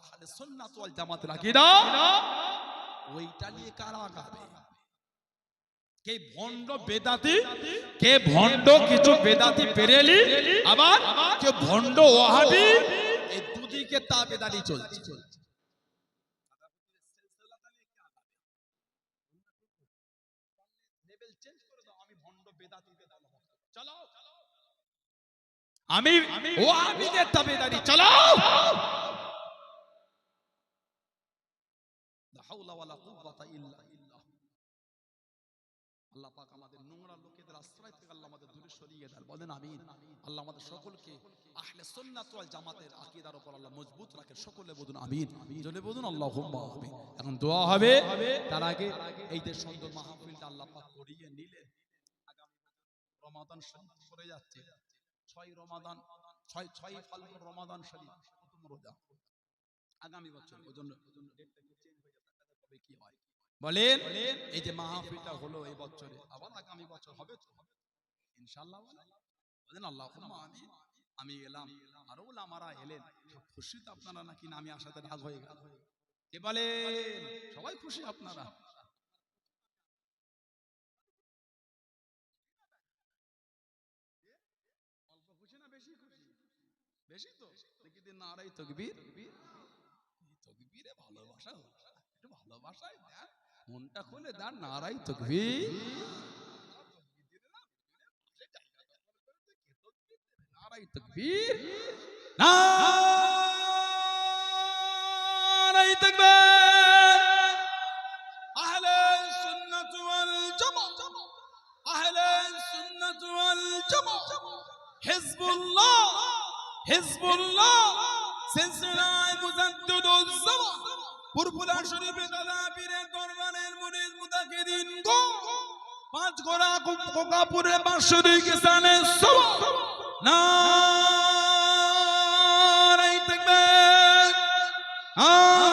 আহলে সুন্নাত ওয়াল জামাতের আকীদা ওইটা নিয়ে কারা গাবে কে ভণ্ড বেদাতি? কে ভণ্ড কিছু বেদাতি পেরেলি? আবার কে ভণ্ড ওহাবি এই দুদিকে তা বেদানি চলছে। আমি ওহাবিদের তাবেদারি। চালাও আল্লাহ পাক আমাদের নোংরা লোকেদের আশ্রয় থেকে আল্লাহ আমাদের দূরে সরিয়ে দেন। বলেন আমিন। আল্লাহ আমাদের সকলকে আহলে জামাতের উপর আল্লাহ মজবুত সকলে বলুন আমিন। জলে বলুন আমিন। এখন দোয়া হবে। তার আগে এই যে সুন্দর মাহফিলটা আল্লাহ পাক করিয়ে আগামী রমাদান যাচ্ছে। ছয় রমাদান, ছয় ছয় ফাল্গুন রমাদান শরীফ। প্রথম রোজা। আগামী বছর কবে কি হয়? বলেন, এই যে মাহফিলটা হলো এই বছরে, আবার আগামী বছর হবে তো? ইনশাআল্লাহ বলেন। আল্লাহ আমি আমি এলাম। আরও আমারা এলেন। সব খুশি তো আপনারা নাকি না আমি আসাতে রাগ হয়ে গেল। কে বলে সবাই খুশি আপনারা। বেশি তো? নারাই তকবীর। তকবীরে ভালোবাসা একটু ভালোবাসায় দেন মনটা খুলে দেন নারাই তকবীর নারাই তকবীর নারাই তকবীর আহলে সুন্নাত ওয়াল জামাত আহলে সুন্নাত ওয়াল জামাত হিজবুল্লাহ হিজবুল্লাহ সিলসিলায়ে মুজাদ্দিদুল জামান পুরপুরা শরীফে দাদা পীরের দরবারের মুরিদ মুতাকিদিন গো। পাঁচ গোরা কোকাপুরে বাঁশরী কিসানে না নারাই তাকবীর নারাই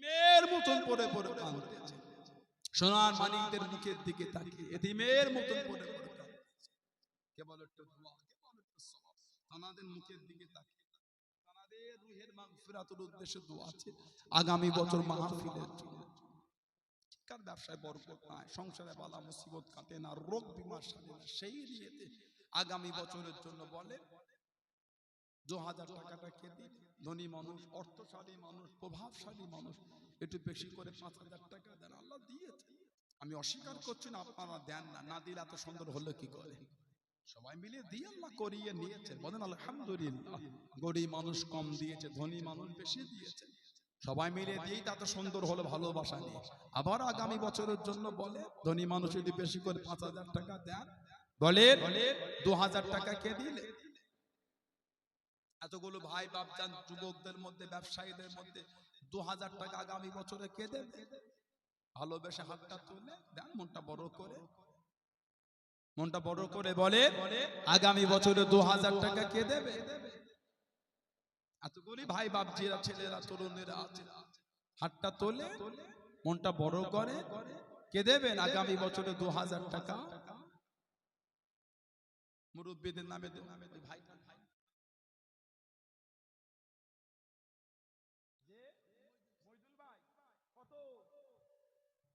এতিমের মতন সোনার মানিকদের মুখের দিকে তাকিয়ে, এতিমের মতন পড়ে কেবল দোয়া কেবল সওয়াব? তানাদের মুখের দিকে তাকিয়ে তানাদের রুহের মাগফিরাতের উদ্দেশ্যে দোয়া আছে। আগামী বছর মাহফিলের জন্য। কার ব্যবসায় বরকত নাই, সংসারে বালা মুসিবত কাটে না, রোগ বিমার সাথে সেই নিয়েতে আগামী বছরের জন্য বলে দু হাজার টাকাটা দিন ধনী মানুষ, অর্থশালী মানুষ, প্রভাবশালী মানুষ, একটু বেশি করে পাঁচ হাজার টাকা দেন। আল্লাহ দিয়েছে। আমি অস্বীকার করছি না, আপনারা দেন না। না দিলে এত সুন্দর হলো কি করে? সবাই মিলে দিয়ে আল্লাহ করিয়ে নিয়েছে। বলেন, আলহামদুলিল্লাহ। গরিব মানুষ কম দিয়েছে, ধনী মানুষ বেশি দিয়েছে। সবাই মিলে দিয়েই তা তো সুন্দর হলো ভালোবাসা নিয়ে। আবার আগামী বছরের জন্য বলে, ধনী মানুষ যদি বেশি করে পাঁচ হাজার টাকা দেন, বলে দু হাজার টাকা কে দিলে। এতগুলো ভাই বাপজান যুবকদের মধ্যে, ব্যবসায়ীদের মধ্যে দু হাজার টাকা আগামী বছরে কে দেবে? ভালোবেসে হাতটা তুলে দেন, মনটা বড় করে। মনটা বড় করে বলে, আগামী বছরে দু হাজার টাকা কে দেবে? এতগুলি ভাই বাপজিরা ছেলেরা, তরুণেরা আছে, হাতটা তোলে, মনটা বড় করে, কে দেবেন আগামী বছরে দু হাজার টাকা? মুরব্বীদের নামে নামে। ভাই ভাই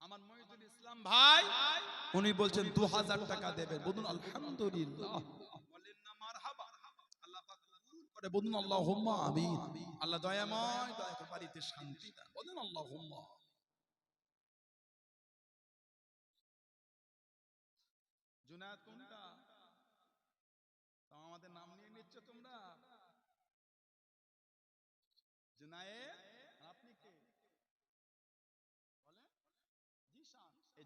আমার মহিদুল ইসলাম ভাই? উনি বলছেন দু হাজার টাকা দেবেন। বলুন আলহামদুলিল্লাহ। বলেন আল্লাহ আমিন। আল্লাহ দয়াময় দয়া বাড়িতে শান্তি বলুন আল্লাহুম্মা জুনায়েদ কোনটা তা আমাদের নাম নিয়ে নিচ্ছ তোমরা জুনায়েদ আর আপনি কে বলেন জিশান এই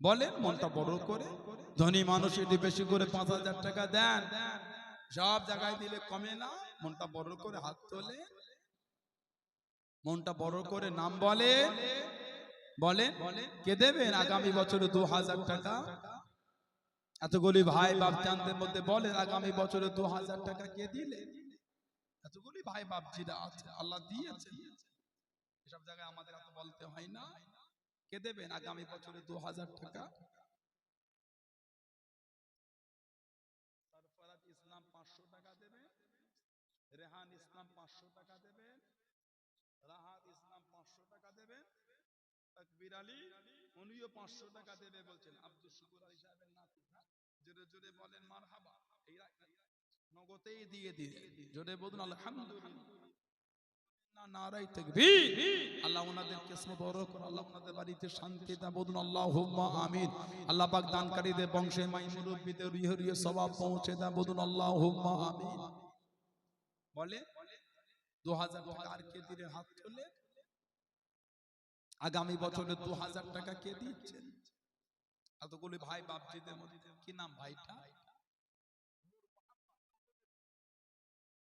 বলেন, মনটা বড় করে। ধনী মানুষ এটি বেশি করে পাঁচ হাজার টাকা দেন। সব জায়গায় দিলে কমে না। মনটা বড় করে হাত তোলে। মনটা বড় করে নাম বলে। বলে কে দেবেন আগামী বছরে দু হাজার টাকা? এতগুলি ভাই বাপচানদের মধ্যে বলেন, আগামী বছরে দু হাজার টাকা কে দিলে? এতগুলি ভাই বাপজিরা আছে, আল্লাহ দিয়েছে। এসব জায়গায় আমাদের এত বলতে হয় না। কে দেবেন? আগামী বছরে দু হাজার টাকা ইসলাম পাঁচশো টাকা দেবেন। রেহান ইসলাম পাঁচশো টাকা দেবেন। রাহাত ইসলাম পাঁচশো টাকা দেবেন। দেবে বলছেন। জোরে জোরে বলেন মার নগদেই দিয়ে দিয়ে জোরে বলুন, আলহামদুলিল্লাহ। নারাই তাকবীর। আল্লাহ ওনাদের কিসমত বড় আল্লাহ ওনাদের বাড়িতে শান্তি দাও বলুন আল্লাহুম্মা আমিন। আল্লাহ পাক দানকারীদের বংশে মাই মুরব্বিদের রিহে রিহে সওয়াব পৌঁছে দাও বলুন আল্লাহুম্মা আমিন। বলে 2000 টাকা আর কে দিলে হাত তোলে আগামী বছরে 2000 টাকা কে দিচ্ছেন? এতগুলি ভাই বাপজিদের মধ্যে কি নাম ভাইটা?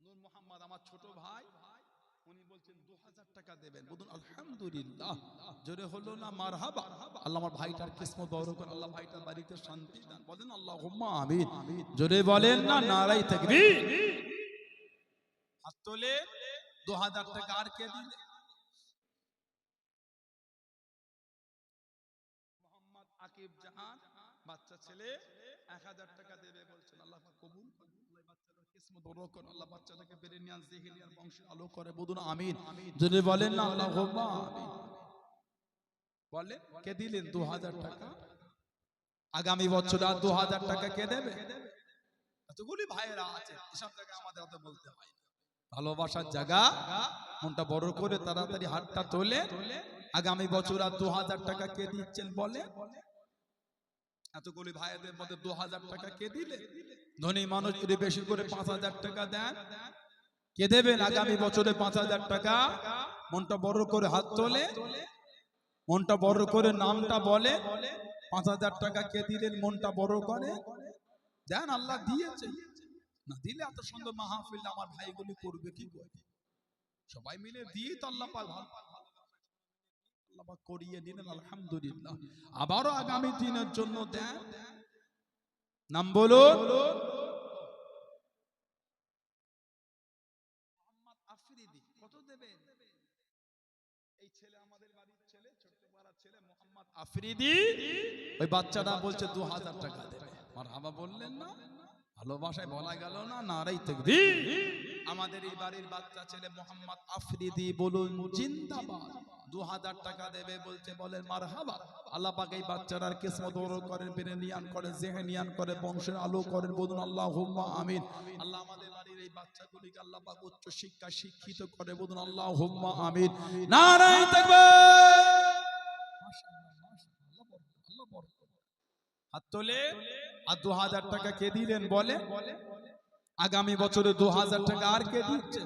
নূর মোহাম্মদ, আমার ছোট ভাই। উনি বলছেন, দু হাজার টাকা দেবেন। বলুন, আলহামদুলিল্লাহ। জোরে হলো না মার হাবা আল্লাহ আমার ভাইটার কিসমত বড় করে আল্লাহ ভাইটার বাড়িতে শান্তি দান। বলেন আল্লাহ আমিন। জোরে বলেন না নারাই থাকবি হাত তোলে, দু হাজার টাকা আর কে দিলে মোহাম্মদ আকিব জাহান, বাচ্চা ছেলে, এক হাজার টাকা দেবে বলছেন, আল্লাহ কবুল কিসমত বড় করুন। আল্লাহ বাচ্চাটাকে বেরেনিয়ান জেহেলিয়ান বংশ আলো করে বলুন আমিন। যদি বলেন না আল্লাহ আমিন। বলে কে দিলেন দু হাজার টাকা? আগামী বছর আর দু হাজার টাকা কে দেবে? এতগুলি ভাইয়েরা আছে এসব জায়গায় আমাদের বলতে হয়। ভালোবাসার জায়গা মনটা বড় করে তাড়াতাড়ি হাতটা তোলে। আগামী বছর আর দু হাজার টাকা কে দিচ্ছেন বলে? এতগুলি ভাইদের মধ্যে দু হাজার টাকা কে দিলে? ধনী মানুষ যদি বেশি করে পাঁচ হাজার টাকা দেন কে দেবেন? আগামী বছরে পাঁচ হাজার টাকা। মনটা বড় করে হাত তোলে। মনটা বড় করে নামটা বলে। পাঁচ হাজার টাকা কে দিলেন? মনটা বড় করে। দেন আল্লাহ দিয়েছে। না দিলে এত সুন্দর মাহফিল আমার ভাইগুলি করবে কি করে? সবাই মিলে দিয়ে তো আল্লাহ পাক। ভালো আল্লাহ করিয়ে দিলেন আলহামদুলিল্লাহ। আবারও আগামী দিনের জন্য দেন। নাম বলো। মোহাম্মদ আফ্রিদি কত দেবেন? এই ছেলে আমাদের বাড়ির ছেলে ছোট্ট পাড়ার ছেলে মোহাম্মদ আফ্রিদি। ওই বাচ্চাটা বলছে দু হাজার টাকা দেবে। আর হাবা বললেন না? ভালোবাসায় বলা গেল না নারাই থাকবি আমাদের এই বাড়ির বাচ্চা ছেলে মোহাম্মদ আফ্রিদি বলুন জিন্দাবাদ। দু হাজার টাকা দেবে বলছে বলেন মার হাবা আল্লাহ পাক এই বাচ্চারার কিসমত বড় করেন বেরেনিয়ান করেন জেহেনিয়ান করে বংশের আলো করেন বলুন আল্লাহ হুম্মা আমিন। আল্লাহ আমাদের বাড়ির এই বাচ্চাগুলিকে আল্লাহ পাক উচ্চ শিক্ষা শিক্ষিত করে বলুন আল্লাহ হুম্মা আমিন। নারাই থাকবে হাত তোলে আর দু হাজার টাকা কে দিলেন বলে? আগামী বছরে দু হাজার টাকা আর কে দিচ্ছে?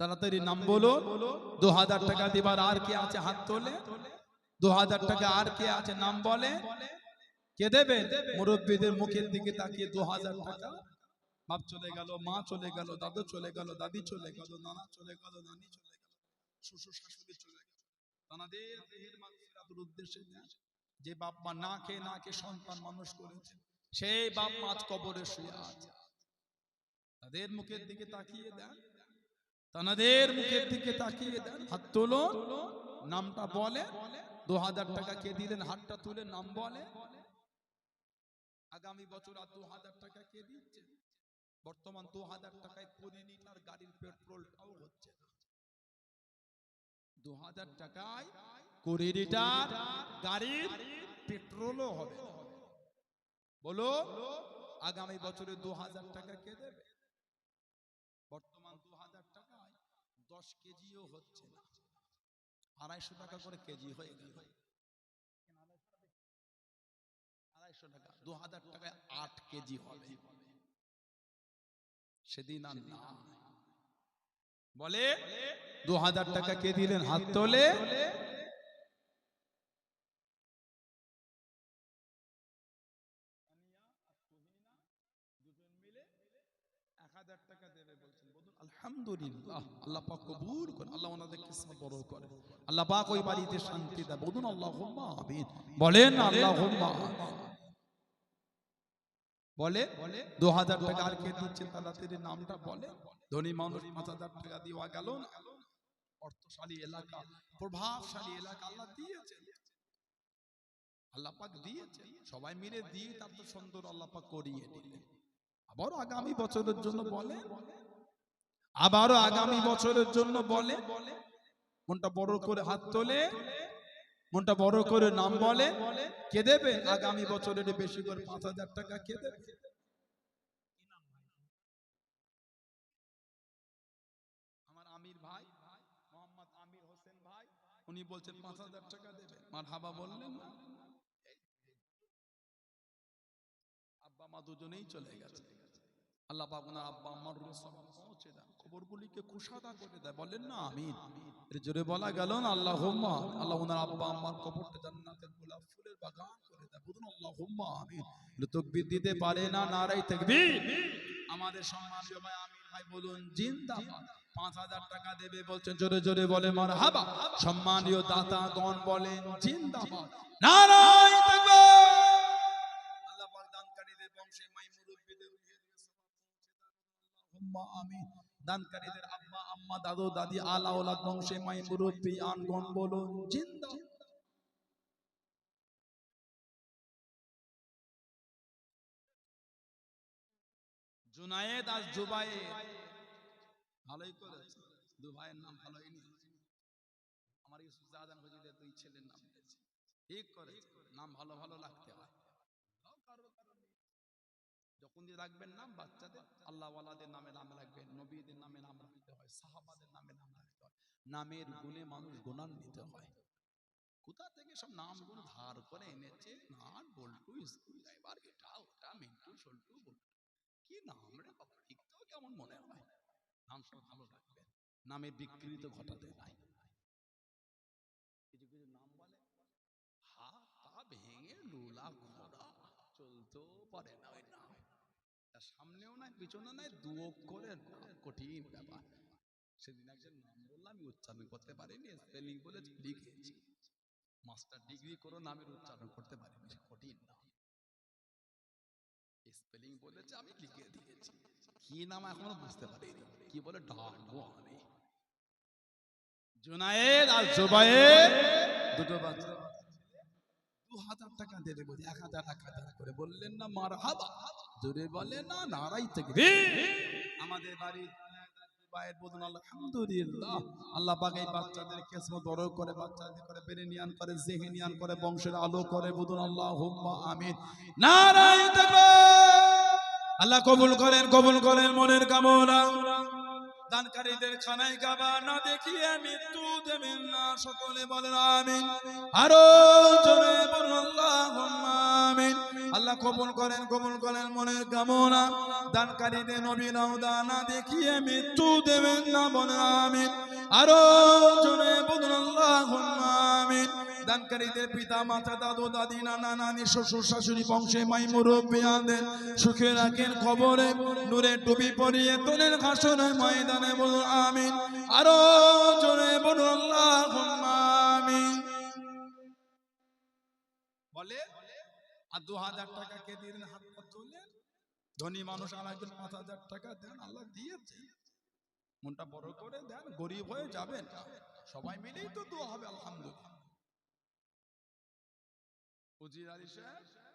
তাড়াতাড়ি নাম বলো। দু হাজার টাকা দিবার আর কে আছে হাত তোলে? দু হাজার টাকা আর কে আছে নাম বলে? কে দেবে? মুরব্বীদের মুখের দিকে তাকিয়ে দু হাজার টাকা। বাপ চলে গেল, মা চলে গেল, দাদু চলে গেল, দাদি চলে গেল, নানা চলে গেল, নানি চলে গেল, শ্বশুর শাশুড়ি চলে গেল। তাদের দেহের মাগফিরাতের উদ্দেশ্যে দেন। যে বাপ মা না খেয়ে না খেয়ে সন্তান মানুষ করেছে, সেই বাপ মা কবরে শুয়ে আছে। তাদের মুখের দিকে তাকিয়ে দেন। তাদের মুখের দিকে তাকিয়ে দেন, হাত তোলো নামটা বলে দু হাজার টাকা কে দিলেন? হাতটা তুলে নাম বলে আগামী বছর আর দু হাজার টাকা কে দিচ্ছে? বর্তমান দু হাজার টাকায় কুড়ি লিটার গাড়ির পেট্রোলটাও হচ্ছে না। দু হাজার টাকায় কুড়ি লিটার গাড়ির পেট্রোলও হবে। বলো, আগামী বছরে দু হাজার টাকা কে দেবে? বর্তমান দু হাজার টাকায় দশ কেজিও হচ্ছে না। আড়াইশো টাকা করে কেজি হয়ে গেল। আড়াইশো টাকা দু হাজার টাকায় আট কেজি হবে। সেদিন আর না। বলে দু হাজার টাকা কে দিলেন? হাত তোলে। আলহামদুলিল্লাহ। আল্লাহ পাক কবুল করে আল্লাহ ওনাদের কিসমত বড় করে আল্লাহ পাক ওই বাড়িতে শান্তি দেয় বলুন, আল্লাহুম্মা আমিন। বলেন, আল্লাহুম্মা বলে দু হাজার টাকা আর কে দিচ্ছেন তাড়াতাড়ি নামটা বলে ধনী মানুষ পাঁচ হাজার টাকা দেওয়া গেল অর্থশালী এলাকা, প্রভাবশালী এলাকা, আল্লাহ দিয়েছেন। আল্লাহ পাক দিয়েছেন। সবাই মিলে দিয়ে তার তো সুন্দর আল্লাহ পাক করিয়ে দিলেন। আবারও আগামী বছরের জন্য বলে আবারও আগামী বছরের জন্য বলে, মনটা বড় করে হাত তোলে, মনটা বড় করে নাম বলে, কে দেবে? আগামী বছরের বেশি করে পাঁচ হাজার টাকা কে দেবে? আমার আমির ভাই, মোহাম্মদ আমির হোসেন ভাই, উনি বলছেন পাঁচ হাজার টাকা দেবে। মার হাবা বললেন আব্বা মা দুজনেই চলে গেছে। আল্লাহ ওনার আব্বা সব দেন কুশাদা করে দেয়। বলেন না, আমিন। জোরে বলা গেল না আল্লাহ আল্লাহ ওনার আব্বা আম্মার কবরটা জান্নাতের গোলাপ ফুলের বাগান করে দেয়। বলুন আল্লাহ আমিন। এটা তকবীর দিতে পারে না নারাই তাকবীর। আমাদের সম্মানীয় ভাই, আমির ভাই, বলুন, জিন্দাবাদ। পাঁচ হাজার টাকা দেবে, বলছেন, জোরে জোরে বলে মার হাবা সম্মানীয় দাতা গণ বলেন, জিন্দাবাদ। নারাই তাকবীর। আল্লাহ পাক দানকারীদের বংশে মাই মুরব্বিদের আমিন। দানকারীদের আব্বা, আম্মা, দাদু, দাদি বংশে, মাই, মুরব্বি বলুন, জিন্দা। জুনায়েদ আর ভালোই করেছে দু ভাইয়ের নাম নিয়েছে আমার ইউসুফ জাহাদান হুজুরের দুই ছেলের নাম ঠিক করেছে নাম ভালো ভালো লাগতে হয়। কারও কারও। দিয়ে রাখবেন নাম বাচ্চাদের আল্লাহ ওয়ালাদের নামে নাম রাখবেন, নবীদের নামে নাম রাখতে হয়, সাহাবাদের নামে নাম রাখতে হয়। নামের গুণে মানুষ গুণান্বিত হয়। কোথা থেকে সব নাম ধার করে এনেছে? নান বল্টু, স্কুল ড্রাইভার এটা ওটা, মিন্টু, সল্টু, বল্টু। কি নাম রে বাবা? লিখতেও কেমন মনে হয়? নাম সব ভালো রাখবেন। নামে বিকৃত ঘটাতে নাই। কিছু কিছু নাম বলে, হাত পা ভেঙে, লুলা ঘোড়া চলতেও পারে না। ওই সামনেও নাই পিছনে নাই দু করে কঠিন ব্যাপার। সেদিন একজন নাম বললাম উচ্চারণ করতে পারিনি স্পেলিং বলে লিখেছি। মাস্টার ডিগ্রি উচ্চারণ করতে পারিনি কঠিন স্পেলিং বলেছে, আমি লিখে দিয়েছি। কি নাম এখনও বুঝতে পারিনি, কি বলে ডাকবো জুনায়েদ আর জুবায়ের দুটো বাচ্চা। দু হাজার টাকা দেবে বলি এক হাজার এক হাজার করে। বললেন, না মার হাবা জোরে বলে, না, নারাই থেকে আমাদের বাড়ি ভাইয়ের বলুন আলহামদুলিল্লাহ। আল্লাহ বাচ্চাদের করে বাচ্চাদের করে করে করে, বংশের আলো করে বলুন আল্লাহ হুম্মা আল্লাহ কবুল করেন কবুল করেন মনের কামনা। দানকারীদের খানায় গাবা না দেখিয়ে মৃত্যু দেবেন না। সকলে বলেন আমিন। আরও জোরে বলুন আল্লাহ কবুল করেন কবুল করেন মনের কামনা। দানকারীদের নবী রওদা না দেখিয়ে মৃত্যু দেবেন না বলেন আমিন। আরও জোরে বলুন, আল্লাহুম্মা আমিন। দানকারীদের পিতা, মাতা, দাদু, দাদি, নানা, নানি, শ্বশুর, শাশুড়ি, বংশে মাই মুরব্বিয়াদের সুখে রাখেন খবরে নূরে টুপি পরিয়ে তোলেন ঘাসনের ময়দানে বলুন আমিন। আরও জোরে বলুন আল্লাহুম্মা আমিন। বলে, আর দু হাজার টাকা কে দিলেন? হাত পা তুলে ধনী মানুষ আর একজন পাঁচ হাজার টাকা দেন, আল্লাহ দিয়েছে মনটা বড় করে দেন, গরিব হয়ে যাবেন। সবাই মিলেই তো দোয়া হবে, আলহামদুলিল্লাহ।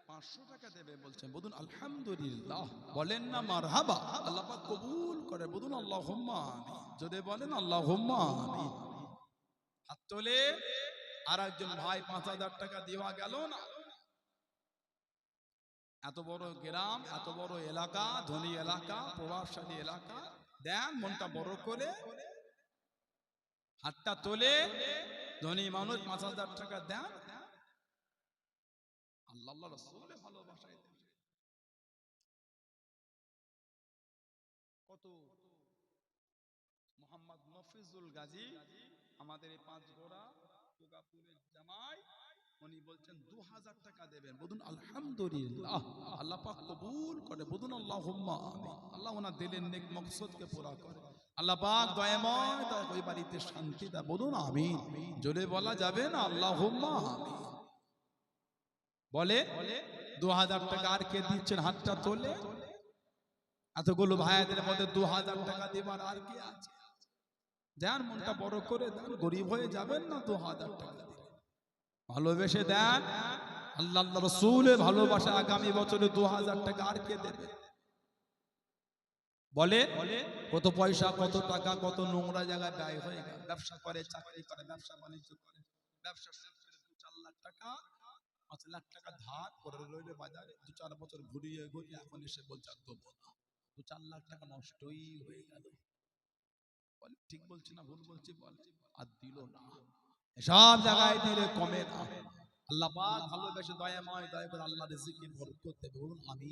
পাঁচশো টাকা দেবে বলছেন, বলুন, আলহামদুলিল্লাহ। বলেন না মার কবুল করে, বলুন যদি বলেন আল্লাহ হাত তোলে আর একজন ভাই, পাঁচ হাজার টাকা দেওয়া গেল না। এত বড় গ্রাম, এত বড় এলাকা, ধনী এলাকা, প্রভাবশালী এলাকা, দেন মনটা বড় করে, হাতটা তোলে, ধনী মানুষ পাঁচ হাজার টাকা দেন আল্লাহ রসুলের ভালোবাসায়। কত? মোহাম্মদ আব্দুল গাজী আমাদের এই পাঁচ গোড়া দুর্গাপুরের জামাই, উনি বলছেন, দু হাজার টাকা দেবেন। বলুন, আলহামদুলিল্লাহ। আল্লাহ পাক কবুল করে। বলুন আল্লাহ আল্লাহ ওনার নেক পুরা করে। আল্লাহ পাক দয়াময় দয়া ওই বাড়িতে শান্তি দা বলুন আমি জোরে বলা যাবে না আল্লাহ বলে দু হাজার টাকা আর কে দিচ্ছেন? হাতটা তোলে। এতগুলো ভাইদের মধ্যে দু হাজার টাকা দেবার আর কি আছে? দেন, মনটা বড় করে দেন, গরিব হয়ে যাবেন না দু হাজার টাকা দিলে। ভালোবেসে দেন। আল্লাহ আল্লাহ রসুলের ভালোবাসা আগামী বছরে দু হাজার টাকা আর কে দেবে? বলে, কত পয়সা, কত টাকা, কত নোংরা জায়গায় ব্যয় হয়ে গেল। ব্যবসা করে, চাকরি করে, ব্যবসা বাণিজ্য করে। ব্যবসা চার লাখ টাকা পাঁচ লাখ টাকা ধার করে বাজারে। দু চার বছর ঘুরিয়ে ঘুরিয়ে এখন এসে বলছে দেবো না। দু চার লাখ টাকা নষ্টই হয়ে গেল। বলে, ঠিক বলছি না, ভুল বলছি। বলে, আর দিল না। সব জায়গায় দিলে কমে না। আল্লাহ দয়াময় দয়া করে আল্লাহ বলুন আমি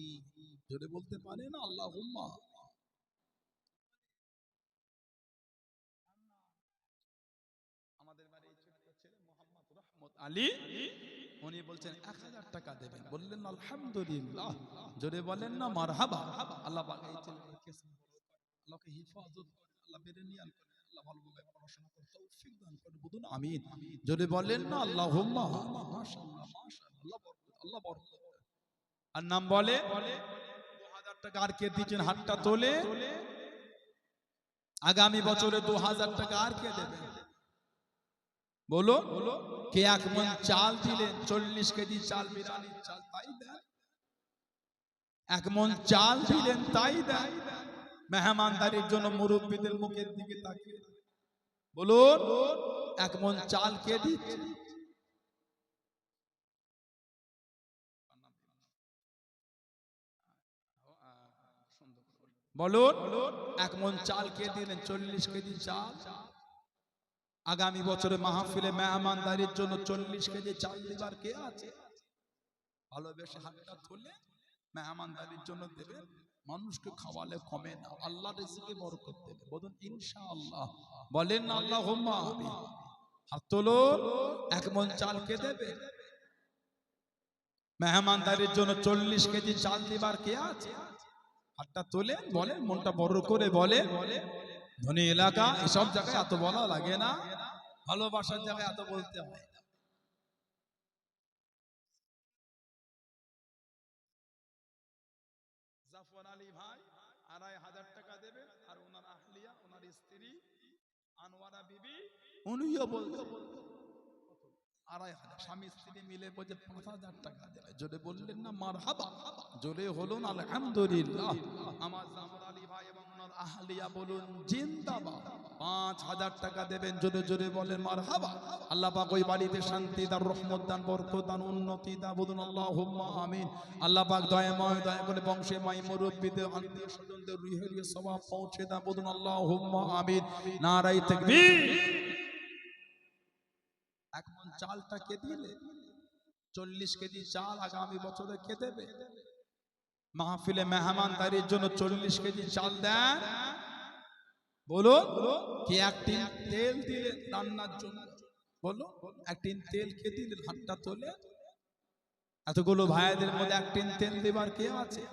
জোরে বলতে পারে না? আল্লাহ হুম্মা আমাদের বাড়ির ছোট্ট ছেলে মোহাম্মদ রহমত আলী উনি বলছেন, এক হাজার টাকা দেবেন। বললেন, আলহামদুলিল্লাহ। জোরে বলেন না, মারহাবা। আল্লাহ আল্লাহকে হিফাজত আল্লাহ বেড়ে নিয়ান করে আমিন। যদি বলেন না আল্লাহ আল্লাহ আর নাম বলে 2000 টাকা আর কে হাতটা তোলে? আগামী বছরে 2000 টাকা আর কে দেবে বলো, কে এক মন চাল দিলেন 40 কেজি চাল বিরানির চাল, তাই দেন। এক মন চাল দিলেন, তাই দেন। মেহমানদারির জন্য মুরব্বীদের মুখের দিকে তাকিয়ে বলুন এক মন চাল কে দিচ্ছে? বলুন এক মন চাল কে দিলেন, চল্লিশ কেজি চাল? আগামী বছরে মাহফিলে মেহমানদারির জন্য চল্লিশ কেজি চাল দিবার কে আছে? ভালোবেসে হাতটা তুলে মেহমানদারির জন্য দেবেন মানুষকে খাওয়ালে কমে না। আল্লাহ রিজিকে বরকত দেবে। বলুন, ইনশাআল্লাহ। বলেন না আল্লাহ হাত তোলো, এক মন চাল কে দেবে? মেহমানদারির জন্য চল্লিশ কেজি চাল দিবার কে আছে? হাতটা তোলে বলে মনটা বড় করে বলে বলে ধনী এলাকা, এসব জায়গায় এত বলা লাগে না। ভালোবাসার জায়গায় এত বলতে হয় জাফর আলী ভাই আড়াই হাজার টাকা দেবেন আর ওনার আহলিয়া, ওনার স্ত্রী আনোয়ারা বিবি, উনিও বলছে আড়াই হাজার। স্বামী স্ত্রী মিলে বলছে, পাঁচ হাজার টাকা দেবে জোরে বললেন, না মার হাবা জোরে হলো না আলহামদুলিল্লাহ। আমার জাফর আলী ভাই এবং ওনার আহলিয়া বলুন, জিন্দাবাদ। পাঁচ হাজার টাকা দেবেন, জোরে জোরে বলেন মার হাবা আল্লাহ পাক ওই বাড়িতে শান্তি দান, রহমত দান, বরকত দান, উন্নতি দান, বলুন আল্লাহ আমিন। আল্লাহ পাক দয়াময় দয়া করে বংশে মাই মুরব্বীদের, আত্মীয় স্বজনদের রুহেরিয়ে সবাব পৌঁছে দান, বলুন আল্লাহ আমিন। নারাই মন চালটা কে দিলে? চল্লিশ কেজি চাল আগামী বছরে কে দেবে? মাহফিলে মেহমানদারির জন্য চল্লিশ কেজি চাল দেন। বলো কে একটি তেল দিলেন রান্নার জন্য? বলো একটি তেল কে দিলেন হাতটা তোলে? এতগুলো ভাইদের মধ্যে একটি তেল দেবার কে আছে?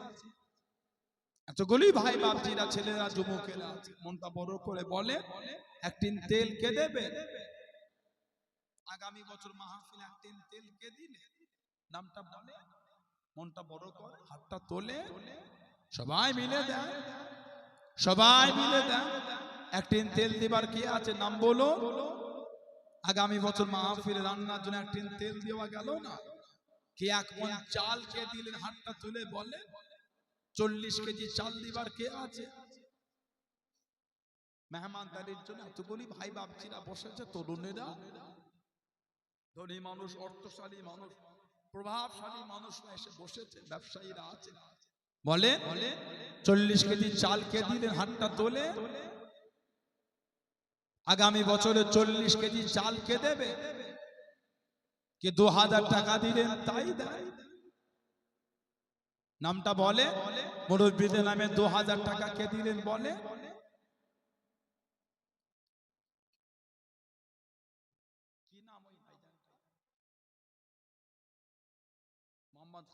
এতগুলি ভাই বাপজিরা, ছেলেরা, যুবকেরা মনটা বড় করে বলে, একটি তেল কে দেবে? আগামী বছর মাহফিল একটি তেল কে দিলে? নামটা বলে, মনটা বড় করে, হাতটা তোলে। সবাই মিলে দেয় সবাই মিলে দেয় একটি তেল দিবার কি আছে নাম বলো। আগামী বছর মাহফিলে রান্নার জন্য একটি তেল দেওয়া গেল না? কে এক মন চাল কে দিলেন হাতটা তুলে বলে? চল্লিশ কেজি চাল দিবার কে আছে? মেহমানদারির জন্য এতগুলি ভাই বাপজিরা বসেছে, তরুণেরা। ধনী মানুষ, অর্থশালী মানুষ, প্রভাবশালী মানুষরা এসে বসেছে, ব্যবসায়ীরা আছে। বলে, চল্লিশ কেজি চাল কে দিলেন হাতটা তোলে? আগামী বছরে চল্লিশ কেজি চাল কে দেবে? কে দু হাজার টাকা দিলেন তাই দেয়। নামটা বলে, মুরব্বীদের নামে দু হাজার টাকা কে দিলেন বলে মোহাম্মদ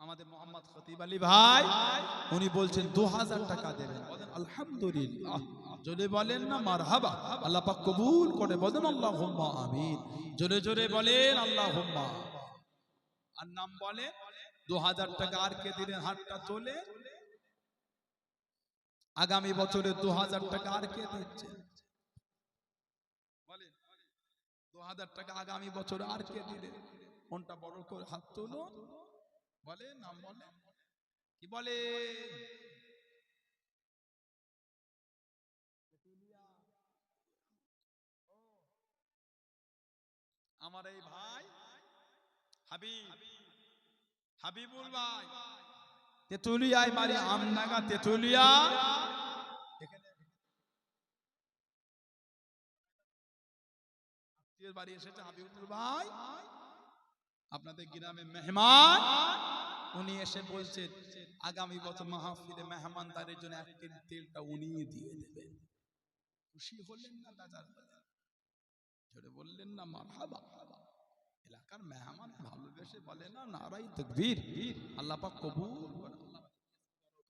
আমাদের মোহাম্মদ খতিব আলী ভাই, উনি বলছেন, দু হাজার টাকা দেবেন। বলেন আলহামদুলিল্লাহ। জোরে বলেন না মার হাবা আল্লাহ পাক কবুল করে বলেন আল্লাহ হুম্মা আমিন। জোরে জোরে বলেন আল্লাহ হুম্মা আর নাম বলে, দু হাজার টাকা আর কে দিলেন? হাতটা তোলে। আগামী বছরে দু হাজার টাকা আর কে দিচ্ছে? বলেন, দু হাজার টাকা আগামী বছর আর কে দিলে কোনটা বড় করে হাত তুলো। বলে নাম বলে? কি বলে? আমার এই ভাই হাবিব। হাবিবুল ভাই। তেতুলিয়ায় বাড়ি, আমনাগা তেতুলিয়া। বাড়ি এসেছে হাবিবুল ভাই। আপনাদের গ্রামে মেহমান, উনি এসে বলছেন আগামী বছর মাহফিলে মেহমানদারের জন্য এক কেজি তেলটা উনি দিয়ে দেবেন। খুশি হলেন না বাজার জোরে বললেন না, মারহাবা। এলাকার মেহমান ভালোবেসে বলে, না, নারাই তকবীর। আল্লাহ পাক কবুল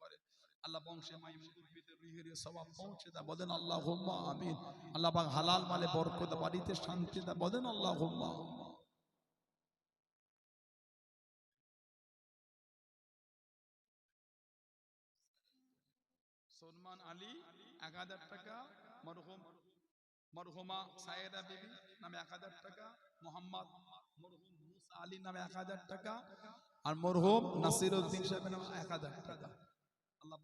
করে, আল্লাহ বংশে মাই মুদুবিদের রুহের সওয়াব পৌঁছে দা বলেন, আল্লাহুম্মা আমিন। আল্লাহ পাক হালাল মালে বরকত, বাড়িতে শান্তি দা বলেন, আল্লাহুম্মা সলমান এক হাজার টাকা, মরহুম, মরহুমা সায়েদা বিবি নামে এক হাজার টাকা, মোহাম্মদ মরহুম আলী নামে এক হাজার টাকা, আর মরহুম নাসির উদ্দিন সাহেবের নামে এক হাজার টাকা। আল্লাহ।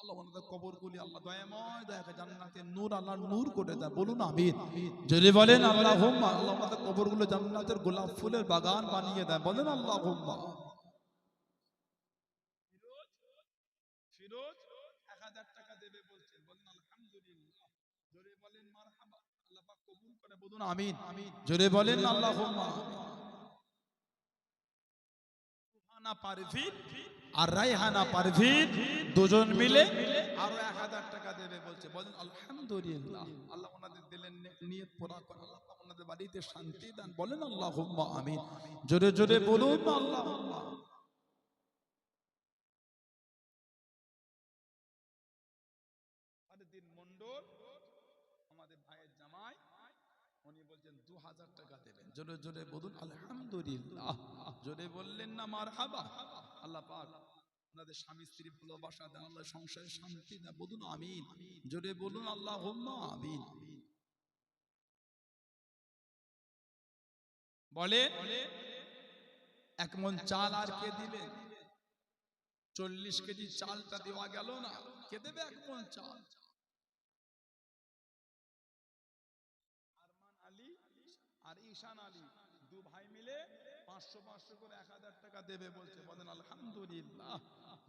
আল্লাহ ওনাদের কবরগুলি আল্লাহ দয়াময় দয়া জান্নাতে নূর আল্লাহ নূর করে দেয়। বলুন, আমিন। যদি বলেন আল্লাহ আল্লাহ আমাদের কবরগুলো জান্নাতের গোলাপ ফুলের বাগান বানিয়ে দেয়। বলেন আল্লাহ ফিরোজ এক হাজার টাকা দেবে বলছেন বলেন আলহামদুলিল্লাহ জোরে বলেন মারহাবা আল্লাহ পাক কবুল করে বলুন জোরে বলেন পারভিন আর দুজন মিলে আরও এক হাজার টাকা দেবে বলছে। বলেন আল্লাহ দিলেন নিয়ত পুরা করে আল্লাহ ওনাদের বাড়িতে শান্তি দান। বলেন, আল্লাহুম্মা, আমিন। জোরে জোরে বলুন, আল্লাহুম্মা ফারদিন মন্ডল আমাদের ভাইয়ের জামাই উনি বলছেন দু হাজার টাকা দেবেন জোরে জোরে বলুন, আলহামদুলিল্লাহ। জোরে বললেন, না মার হাবা আল্লাহ পাক ওনাদের স্বামী স্ত্রী ভালোবাসা দেন, আল্লাহ সংসারে শান্তি দেন। বলুন, আমিন। জোরে বলুন আল্লাহ আমিন। বলে, এক মন চাল আর কে দিবেন চল্লিশ কেজি চালটা দেওয়া গেল না। কে দেবে এক মন চাল? আর ঈশান আলী দু ভাই মিলে পাঁচশো পাঁচশো করে এক হাজার টাকা দেবে বলছে। বলেন, আলহামদুলিল্লাহ।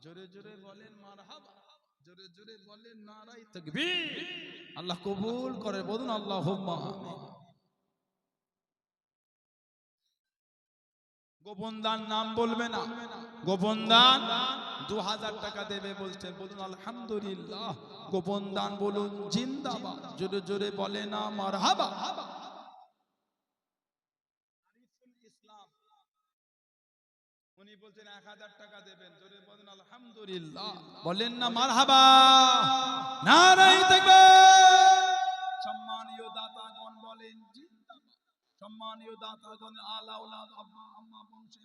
জোরে জোরে বলেন, মারহাবা। জোরে জোরে বলেন নারাই আল্লাহ কবুল করে, বলুন আল্লাহ গোপন দান নাম বলবে না। গোপন দান দু হাজার টাকা দেবে বলছেন বলুন, আলহামদুলিল্লাহ। গোপন দান বলুন, জিন্দাবাদ। জোরে জোরে বলে, না, মারহাবা ইসলাম উনি বলছেন এক হাজার টাকা দেবেন। জোরে বলেন আলহামদুলিল্লাহ। বলেন না মারহাবা। নারাই থাকবে। সম্মানীয় দাতাগণ বলেন সম্মানীয় দাতাগণ আব্বা আম্মা বংশে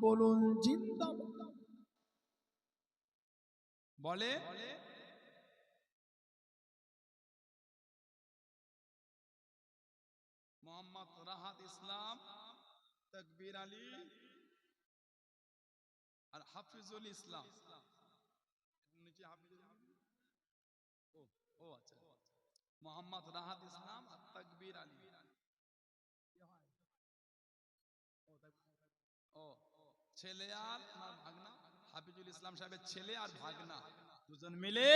বলুন জিন্দাবাদ। বলে? মোহাম্মদ রাহাত ইসলাম তকবীর আলী আর হাফিজুল ইসলাম নিচে ও আচ্ছা মোহাম্মদ রাহাত ইসলাম আর তকবীর আলী ও ছেলে আর আমার ভাগনা হাফিজুল ইসলাম সাহেবের ছেলে আর ভাগনা দুজন মিলে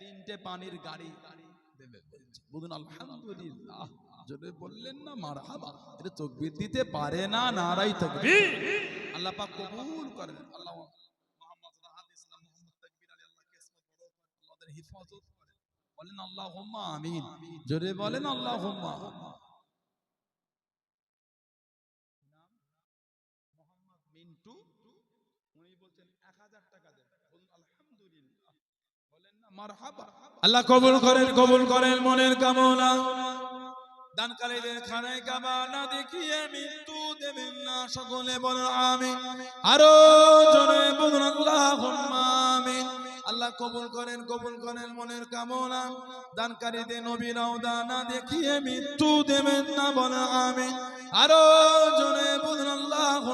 তিনটে পানির গাড়ি দেবে বলছে বলুন আলহামদুলিল্লাহ জোরে বললেন না মার হাবা এটা তকবির দিতে পারে না নারাই আল্লাহ পাক কবুল করেন। আল্লাহ বলেন আল্লাহ আমিন। জোরে বলেন আল্লাহ আল্লাহ কবুল করেন কবুল করেন মনের কামনা। দানকারীদের খানায় কাবা না দেখিয়ে মৃত্যু দেবেন না সকলে বলেন আমিন। আরও জনে বলুন আল্লাহ আমিন। আল্লাহ কবুল করেন কবুল করেন মনের কামনা। দানকারীদের নবীরাও দানা দেখিয়ে মৃত্যু দেবেন না বলেন আমিন। আরও জনে বলুন আল্লাহ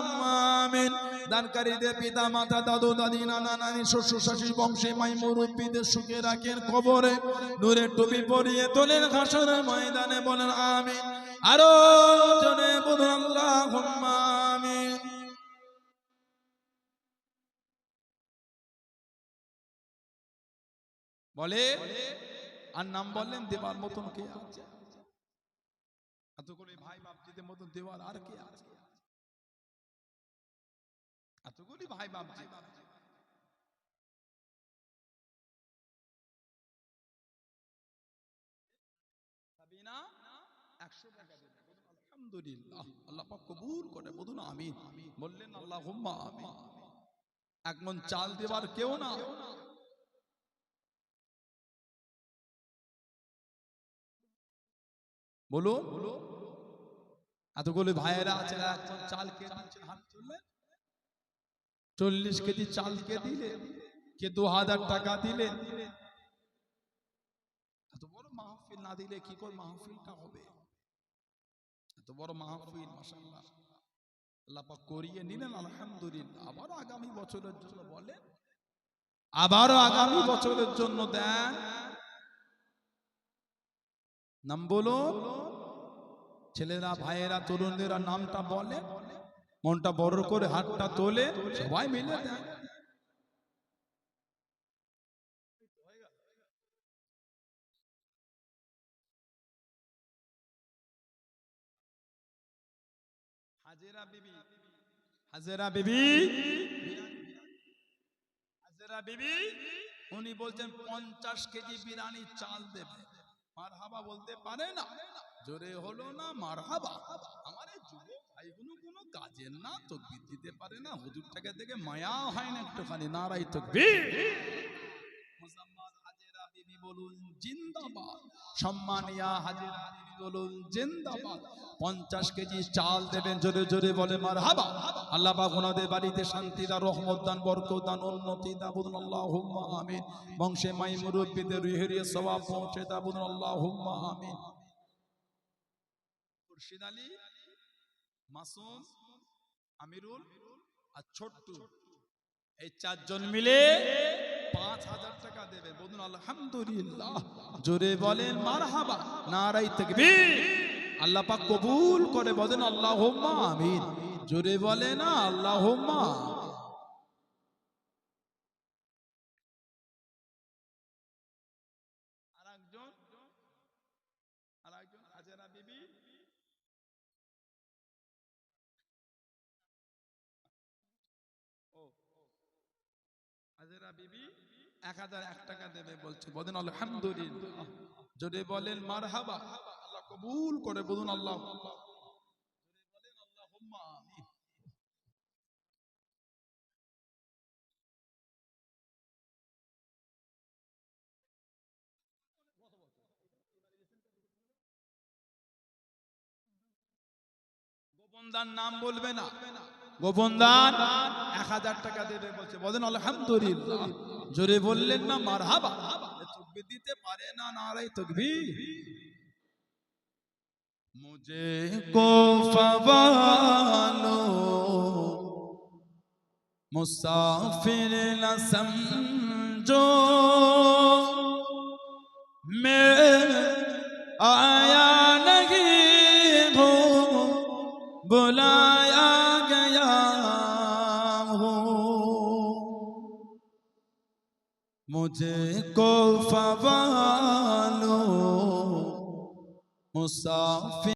আমিন। দানকারীদের পিতা, মাতা, দাদু, দাদি, নানা, নানি, শ্বশুর, শাশুড়ি, বংশে, মাই, মুরব্বীদের সুখে রাখেন কবরে নূরের টুপি পরিয়ে তোলেন ঘাসরের ময়দানে বলেন আমিন। আরও জনে বলুন আল্লাহ বলে, আর নাম বললেন দেবার মতন কে আছে? এত করে ভাই বাপজিদের মতন দেওয়ার আর কে আছে? এতগুলি ভাই বাপজি একশো টাকা বলুন আলহামদুলিল্লাহ আল্লাহ কবুল করে বলুন আমিন। বললেন আল্লাহ আমিন। এক মন চাল দেবার কেউ না। বলুন এতগুলো ভাইয়েরা আছে এক মন চাল কে দিচ্ছেন? হাত তুললেন। চল্লিশ কেজি চাল কে দিলেন? কে দু হাজার টাকা দিলেন? এত বড় মাহফিল না দিলে কি করে মাহফিলটা হবে? এত বড় মাহফিল মাসাল্লাহ আল্লাহ পাক করিয়ে নিলেন, আলহামদুলিল্লাহ। আবার আগামী বছরের জন্য বলেন, আবারও আগামী বছরের জন্য দেন। নাম বলুন। ছেলেরা, ভাইয়েরা তরুণদেরা নামটা বলে মনটা বড় করে হাতটা তোলে, সবাই মিলে হাজেরা বিবি হাজেরা বিবি। উনি বলছেন পঞ্চাশ কেজি বিরিয়ানি চাল দেবে। মার হাবা বলতে পারে না। জোরে হলো না মার হাবা আমার যুবক ভাইগুলো কাজের না তো দিতে পারে না হুজুরটাকে দেখে মায়া হয় না একটুখানি নারাই তো বলুন জিন্দাবাদ। সম্মানিয়া হাজেরা বলুন জিন্দাবাদ। পঞ্চাশ কেজি চাল দেবেন জোরে জোরে বলে মার হাবা আল্লাহ পাক ওনাদের বাড়িতে শান্তি দান রহমত দান বরকত দান উন্নতি দা আল্লাহুম্মা আমিন। বংশে মাই মুরব্বীদের রিহরিয়ে সওয়াব পৌঁছে দা আল্লাহুম্মা আমিন। আলী মাসুম, আমিরুল আর ছোট্টু। এই চারজন মিলে পাঁচ হাজার টাকা দেবে। বলুন, আলহামদুলিল্লাহ। জোরে বলেন, মারহাবা, নারাই তাকবীর। আল্লাহ পাক কবুল করে বলেন আল্লাহ আমিন। জোরে বলেন না আল্লাহুম্মা আরেকজন আরেকজন হাজেরা বিবি ও হাজেরা বিবি, এক হাজার এক টাকা দেবে বলছে। আলহামদুলিল্লাহ। যদি বলেন আল্লাহ কবুল করে আল্লাহ নাম বলবে না। গোপন দান এক হাজার টাকা দেবে বলছে, বলেন, আলহামদুলিল্লাহ। জোরে বললেন, না মার হাবা তকবি দিতে পারে না নারাই তকবি মুঝে কো ফবালো মুসাফির না সমঝো মে আয়া নহীं হো, বুলা मुझे को फवालो मुसाफिर